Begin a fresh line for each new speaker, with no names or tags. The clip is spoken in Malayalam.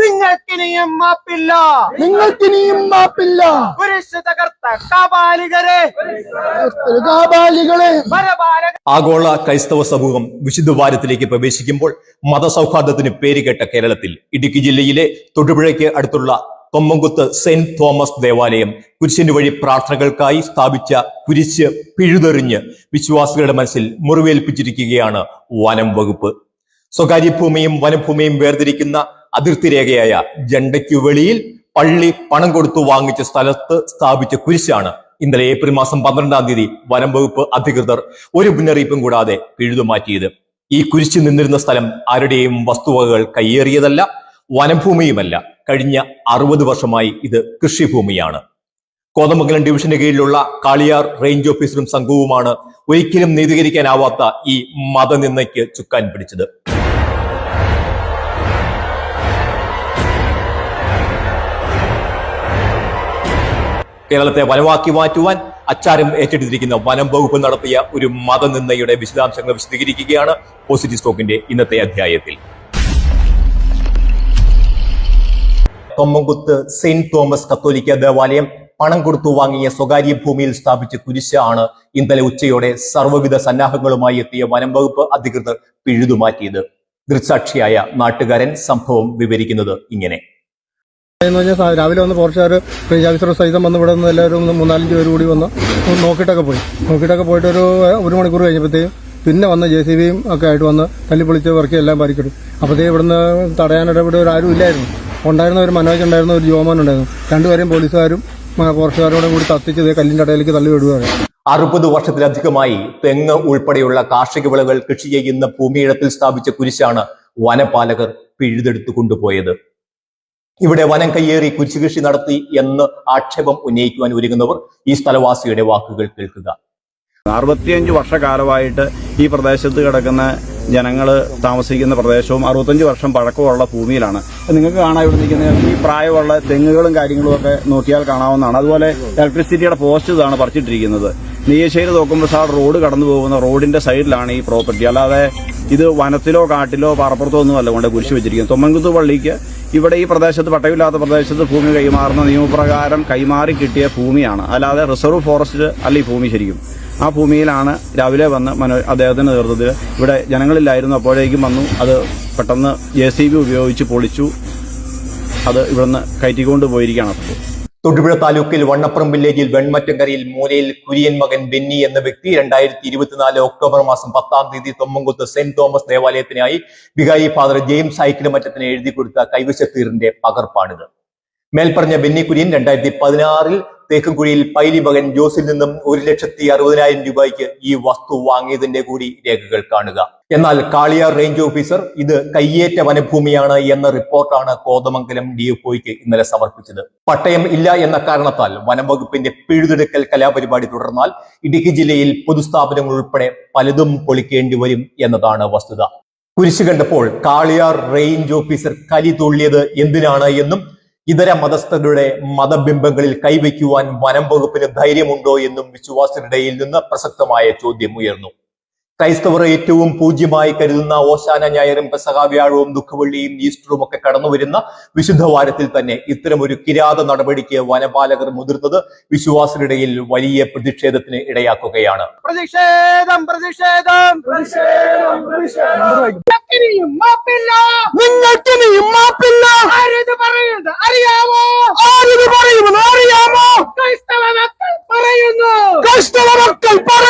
നിങ്ങൾക്കിനിയും മാപ്പില്ല.
നിങ്ങൾക്കിനിയും മാപ്പില്ല.
കുരിശ് തകർത്ത കാപാലികരെ
ആഗോള ക്രൈസ്തവ സമൂഹം വിശുദ്ധ വാരത്തിലേക്ക് പ്രവേശിക്കുമ്പോൾ മതസൗഹാർദ്ദത്തിന് പേരുകേട്ട കേരളത്തിൽ ഇടുക്കി ജില്ലയിലെ തൊടുപുഴയ്ക്ക് അടുത്തുള്ള തൊമ്മങ്കുത്ത് സെന്റ് തോമസ് ദേവാലയം കുരിശിന് വഴി പ്രാർത്ഥനകൾക്കായി സ്ഥാപിച്ച കുരിശ് പിഴുതെറിഞ്ഞ് വിശ്വാസികളുടെ മനസ്സിൽ മുറിവേൽപ്പിച്ചിരിക്കുകയാണ് വനം വകുപ്പ്. സ്വകാര്യ ഭൂമിയും വനഭൂമിയും വേർതിരിക്കുന്ന അതിർത്തി രേഖയായ ജണ്ടയ്ക്കു വെളിയിൽ പള്ളി പണം കൊടുത്തു വാങ്ങിച്ച സ്ഥലത്ത് സ്ഥാപിച്ച കുരിശാണ്. ഇന്നലെ ഏപ്രിൽ മാസം പന്ത്രണ്ടാം തീയതി വനം വകുപ്പ് അധികൃതർ ഒരു മുന്നറിയിപ്പും കൂടാതെ പിഴുതുമാറ്റിയത് ഈ കുരിശ് നിന്നിരുന്ന സ്ഥലം ആരുടെയും വസ്തുവകകൾ കയ്യേറിയതല്ല വനഭൂമിയുമല്ല. കഴിഞ്ഞ അറുപത് വർഷമായി ഇത് കൃഷിഭൂമിയാണ്. കോതമംഗലം ഡിവിഷന് കീഴിലുള്ള കാളിയാർ റേഞ്ച് ഓഫീസറും സംഘവുമാണ് ഒരിക്കലും നീതീകരിക്കാനാവാത്ത ഈ മതനിന്ദയ്ക്ക് ചുക്കാൻ പിടിച്ചത്. കേരളത്തെ വനമാക്കി മാറ്റുവാൻ അച്ചാരം ഏറ്റെടുത്തിരിക്കുന്ന വനം വകുപ്പ് നടത്തിയ ഒരു മതനിന്ദയുടെ വിശദാംശങ്ങൾ വിശദീകരിക്കുകയാണ് പോസിറ്റീവ് സ്റ്റോക്കിന്റെ ഇന്നത്തെ അധ്യായത്തിൽ. തൊമ്മൻകുത്ത് സെയിന്റ് തോമസ് കത്തോലിക്ക ദേവാലയം പണം കൊടുത്തു വാങ്ങിയ സ്വകാര്യ ഭൂമിയിൽ സ്ഥാപിച്ച കുരിശാണ് ഇന്നലെ ഉച്ചയോടെ സർവവിധ സന്നാഹങ്ങളുമായി എത്തിയ വനം വകുപ്പ് അധികൃതർ പിഴുതുമാറ്റിയത് ദൃക്സാക്ഷിയായ നാട്ടുകാരൻ സംഭവം വിവരിക്കുന്നത് ഇങ്ങനെ.
എന്ന് പറഞ്ഞാൽ രാവിലെ വന്ന് ഫോറസ്റ്റുകാർ റേഞ്ച് ഓഫീസർ സഹിതം വന്ന് ഇവിടെ നിന്ന് എല്ലാവരും മൂന്നാലഞ്ച് പേര് കൂടി വന്ന് നോക്കിയിട്ടൊക്കെ പോയി. നോക്കിയിട്ടൊക്കെ പോയിട്ട് ഒരു ഒരു മണിക്കൂർ കഴിഞ്ഞപ്പോഴത്തേക്കും പിന്നെ വന്ന് ജെ സി ബിയും ഒക്കെ ആയിട്ട് വന്ന് തല്ലിപ്പൊളിച്ച് വർക്ക് എല്ലാം പരിക്കിടും. അപ്പോഴത്തേക്ക് ഇവിടുന്ന് നിന്ന് ഇവിടെ ആരും ഇല്ലായിരുന്നു. ഉണ്ടായിരുന്ന ഒരു മനോജ് ഉണ്ടായിരുന്ന ഒരു ജോമോൻ ഉണ്ടായിരുന്നു. രണ്ടുപേരെയും പോലീസുകാരും ഫോറസ്റ്റുകാരോടും കൂടി തത്തിച്ച് കല്ലിന്റെ ഇടയിലേക്ക് തള്ളി വിടുകയാണ്.
അറുപത് വർഷത്തിലധികമായി തെങ്ങ് ഉൾപ്പെടെയുള്ള കാർഷിക വിളകൾ കൃഷി ചെയ്യുന്ന ഭൂമിയിടത്തിൽ സ്ഥാപിച്ച കുരിശാണ് വനപാലകർ പിഴുതെടുത്തു കൊണ്ടുപോയത്. ഇവിടെ വനം കയ്യേറി കുരിശുകൃഷി നടത്തി എന്ന് ആക്ഷേപം ഉന്നയിക്കുവാൻ ഒരുങ്ങുന്നവർ ഈ സ്ഥലവാസിയുടെ വാക്കുകൾ കേൾക്കുക.
അറുപത്തിയഞ്ച് വർഷക്കാലമായിട്ട് ഈ പ്രദേശത്ത് കിടക്കുന്ന ജനങ്ങൾ താമസിക്കുന്ന പ്രദേശവും അറുപത്തഞ്ച് വർഷം പഴക്കമുള്ള ഭൂമിയിലാണ്. നിങ്ങൾക്ക് കാണാൻ ഇവിടെ നിൽക്കുന്ന ഈ പ്രായമുള്ള തെങ്ങുകളും കാര്യങ്ങളും ഒക്കെ നോക്കിയാൽ കാണാവുന്നതാണ്. അതുപോലെ ഇലക്ട്രിസിറ്റിയുടെ പോസ്റ്റ് ഇതാണ് പറിച്ചിട്ടിരിക്കുന്നത്. നീയശ്ശേരി നോക്കുമ്പോൾ സാർ റോഡ് കടന്നു പോകുന്ന റോഡിന്റെ സൈഡിലാണ് ഈ പ്രോപ്പർട്ടി. അല്ലാതെ ഇത് വനത്തിലോ കാട്ടിലോ പാറപ്പുറത്തോ ഒന്നും അല്ല കൊണ്ട് കുരിശ് വെച്ചിരിക്കുന്നത്. തൊമ്മൻകുത്ത് പള്ളിക്ക് ഇവിടെ ഈ പ്രദേശത്ത് പട്ടയമില്ലാത്ത പ്രദേശത്ത് ഭൂമി കൈമാറുന്ന നിയമപ്രകാരം കൈമാറി കിട്ടിയ ഭൂമിയാണ്. അല്ലാതെ റിസർവ് ഫോറസ്റ്റ് അല്ല ഈ ഭൂമി ശരിക്കും. ആ ഭൂമിയിലാണ് രാവിലെ വന്ന് മനോ അദ്ദേഹത്തിന്റെ നേതൃത്വത്തിൽ ഇവിടെ ജനങ്ങളില്ലായിരുന്നു. അപ്പോഴേക്കും വന്നു. അത് പെട്ടെന്ന് ജെ സി ബി ഉപയോഗിച്ച് പൊളിച്ചു. അത് ഇവിടുന്ന് കയറ്റിക്കൊണ്ട് പോയിരിക്കുകയാണ് അപ്പോൾ.
തൊടുപുഴ താലൂക്കിൽ വണ്ണപ്പുറം വില്ലേജിൽ വെൺമറ്റങ്കരയിൽ മൂലയിൽ കുര്യൻ മകൻ ബെന്നി എന്ന വ്യക്തി രണ്ടായിരത്തി ഇരുപത്തിനാല് ഒക്ടോബർ മാസം പത്താം തീയതി തൊമ്മങ്കുത്ത് സെന്റ് തോമസ് ദേവാലയത്തിനായി വികാരി ഫാദർ ജെയിംസ് ഐക്കിലമറ്റത്തിന് എഴുതി കൊടുത്ത കൈവശത്തീറിന്റെ പകർപ്പാണിത്. മേൽപ്പറഞ്ഞ ബെന്നി കുര്യൻ രണ്ടായിരത്തി പതിനാറിൽ തേക്കുംകുഴിയിൽ പൈലി മകൻ ജോസിൽ നിന്നും ഒരു ലക്ഷത്തി അറുപതിനായിരം രൂപയ്ക്ക് ഈ വസ്തു വാങ്ങിയതിന്റെ കൂടി രേഖകൾ കാണുക. എന്നാൽ കാളിയാർ റേഞ്ച് ഓഫീസർ ഇത് കയ്യേറ്റ വനഭൂമിയാണ് എന്ന റിപ്പോർട്ടാണ് കോതമംഗലം ഡിഎഫ്ഒയ്ക്ക് ഇന്നലെ സമർപ്പിച്ചത്. പട്ടയം ഇല്ല എന്ന കാരണത്താൽ വനം വകുപ്പിന്റെ പിഴുതെടുക്കൽ കലാപരിപാടി തുടർന്നാൽ ഇടുക്കി ജില്ലയിൽ പൊതുസ്ഥാപനങ്ങൾ ഉൾപ്പെടെ പലതും പൊളിക്കേണ്ടി വരും എന്നതാണ് വസ്തുത. കുരിശു കണ്ടപ്പോൾ കാളിയാർ റേഞ്ച് ഓഫീസർ കലി തുള്ളിയത് എന്തിനാണ് എന്നും ഇതര മതസ്ഥരുടെ മതബിംബങ്ങളിൽ കൈവയ്ക്കുവാൻ വനം വകുപ്പിന് ധൈര്യമുണ്ടോ എന്നും വിശ്വാസികളുടെയിൽ നിന്ന് പ്രസക്തമായ ചോദ്യം ഉയർന്നു. ക്രൈസ്തവർ ഏറ്റവും പൂജ്യമായി കരുതുന്ന ഓശാന ഞായറും പെസകാവ്യാഴവും ദുഃഖവള്ളിയും ഈസ്റ്ററും ഒക്കെ കടന്നുവരുന്ന വിശുദ്ധവാരത്തിൽ വിശുദ്ധ വാരത്തിൽ തന്നെ ഇത്തരമൊരു കിരാത നടപടിക്ക് വനപാലകർ മുതിർന്നത് വിശ്വാസികളുടെയിൽ വലിയ പ്രതിഷേധത്തിന് ഇടയാക്കുകയാണ്.
പ്രതിഷേധം പ്രതിഷേധം. Cristo lo
va a culpar